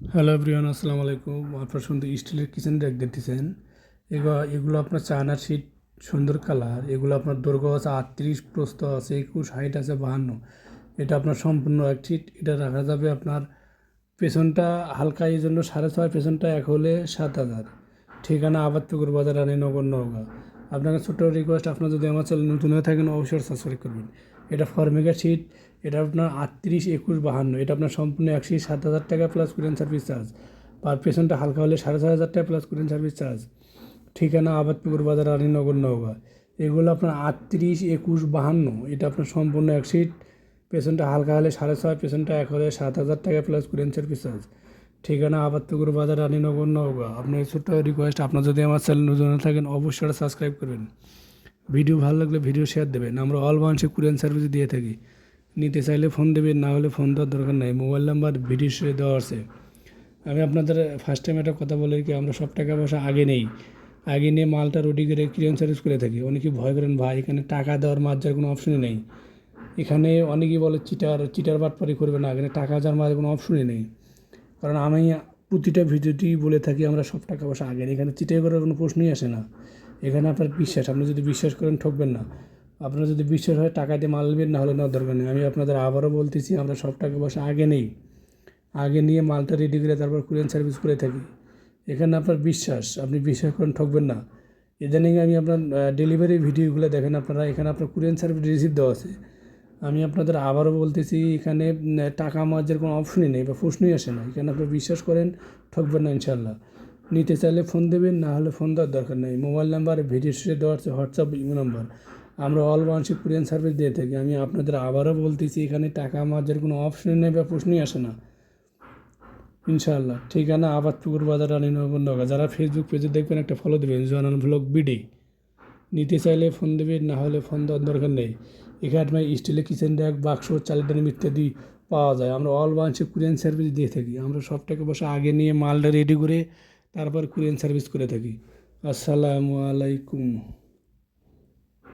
Hello everyone আসসালামু আলাইকুম আপনার সুন্দর স্টিলের কিচেন র্যাক দেখতেছেন। এগুলো এগুলো আপনার চায়না শিট সুন্দর কালার এগুলো আপনার দৈর্ঘ্য আছে আটত্রিশ, প্রস্থ আছে একুশ হাইট আছে বাহান্ন। এটা আপনার সম্পূর্ণ এক শিট এটা রাখা যাবে আপনার পেছনটা হালকা, এই জন্য সাড়ে ছয়, পেছনটা এক হলে সাত হাজার। ঠিকানা আবাদপুকুর বাজার রানী নগর নওগাঁ। আপনাকে ছোট্ট রিকোয়েস্ট আপনার যদি আমার চ্যানেল নতুন হয়ে থাকেন, অবশ্যই সাবস্ক্রাইব করবেন। এটা ফরমেগা শিট এটা আপনার আটত্রিশ, একুশ, বাহান্ন। এটা আপনার সম্পূর্ণ একশো সাত হাজার টাকা প্লাস কুরিয়ান সার্ভিস চার্জ পার পেছনটা হালকা হলে সাড়ে ছয় হাজার টাকা প্লাস কুরিয়ান সার্ভিস চার্জ ঠিকানা আবাদপুকুর বাজার, রানীনগর, নওগাঁ। এগুলো আপনার আটত্রিশ, একুশ, বাহান্ন। এটা আপনার সম্পূর্ণ এক সিট পেছনটা হালকা হলে সাড়ে ছয় পেশেন্টটা এক হলে সাত হাজার টাকা প্লাস কুরিয়ান সার্ভিস চার্জ ঠিকানা আবাদপুকুর বাজার, রানীনগর, নওগাঁ। আপনার ছোট্ট রিকোয়েস্ট আপনার যদি আমার চ্যানেল নতুন থাকেন, অবশ্যই সাবস্ক্রাইব করবেন। ভিডিও ভালো লাগলে ভিডিও শেয়ার দেবেন। আমরা অল বাংলাদেশে কুরিয়ান সার্ভিস দিয়ে থাকি। নিতে চাইলে ফোন দেবেন, না হলে ফোন দেওয়ার দরকার নাই। মোবাইল নাম্বার ভিডিও দেওয়া আছে। আমি আপনাদের ফার্স্ট টাইম একটা কথা বলে কি, আমরা সব টাকা পয়সা আগে নেই। আগে নিয়ে মালটা রেডি করে ক্লিয়ার সার্ভিস করে থাকি। অনেকে ভয় করেন ভাই? এখানে টাকা দেওয়ার যাওয়ার কোনো অপশনই নেই। এখানে অনেকেই বলে চিটার চিটার বাটপারি করবে না। এখানে টাকা যাওয়ার মাঝে কোনো অপশনই নেই। কারণ আমি প্রতিটা ভিডিওটি বলে থাকি, আমরা সব টাকা পয়সা আগে নিই। এখানে চিটাই করার কোনো প্রশ্নই আসে না। এখানে আপনার বিশ্বাস। আপনি যদি বিশ্বাস করেন, ঠকবেন না। আপনার যদি বিশ্বাস হয়, টাকা দিয়ে মাল নেবেন না হলে নেওয়ার দরকার নেই। আমি আপনাদের আবারও বলতেছি, আমরা সব টাকা পয়সা আগে নেই। আগে নিয়ে মালটা রেডি করে তারপর কুরিয়ান সার্ভিস করে থাকি। এখানে আপনার বিশ্বাস। আপনি বিশ্বাস করেন, ঠকবেন না। ইদানিং আমি আপনার ডেলিভারি ভিডিওগুলো দেখেন আপনারা। এখানে আপনার কুরিয়ান সার্ভিস রিসিভ দেওয়া আছে। আমি আপনাদের আবারও বলতেছি, এখানে টাকা মার্জের কোনো অপশনই নেই বা প্রশ্নই আসে না। এখানে আপনি বিশ্বাস করেন, ঠকবেন না ইনশাল্লাহ নিতে চাইলে ফোন দেবেন, না হলে ফোন দেওয়ার দরকার নেই। মোবাইল নাম্বার, ভিডিও শেষে দেওয়া আছে হোয়াটসঅ্যাপ, ইমো নাম্বার। আমরা অল বাংলাদেশে কুরিয়ান সার্ভিস দিয়ে থাকি। আমি আপনাদের আবারও বলতেছি, এখানে টাকা মার্জের কোনো অপশনই নেই বা প্রশ্নই আসে না। ইনশাআল্লাহ। ঠিকানা আবার পুকুর বাজার রানীনগর নগা। যারা ফেসবুক পেজে দেখবেন, একটা ফলো দেবেন। জোয়ানান ব্লগ বিডি নিতে চাইলে ফোন দেবেন, না হলে ফোন দেওয়ার দরকার নেই। এখানে স্টিলের কিচেন র্যাক বাক্স চালিদানি ইত্যাদি পাওয়া যায়। আমরা অল বাঞ্চে কুরিয়ান সার্ভিস দিয়ে থাকি। আমরা সব টাকা পয়সা আগে নিয়ে মালটা রেডি করে তারপর কুরিয়ান সার্ভিস করে থাকি। আসসালামু আলাইকুম।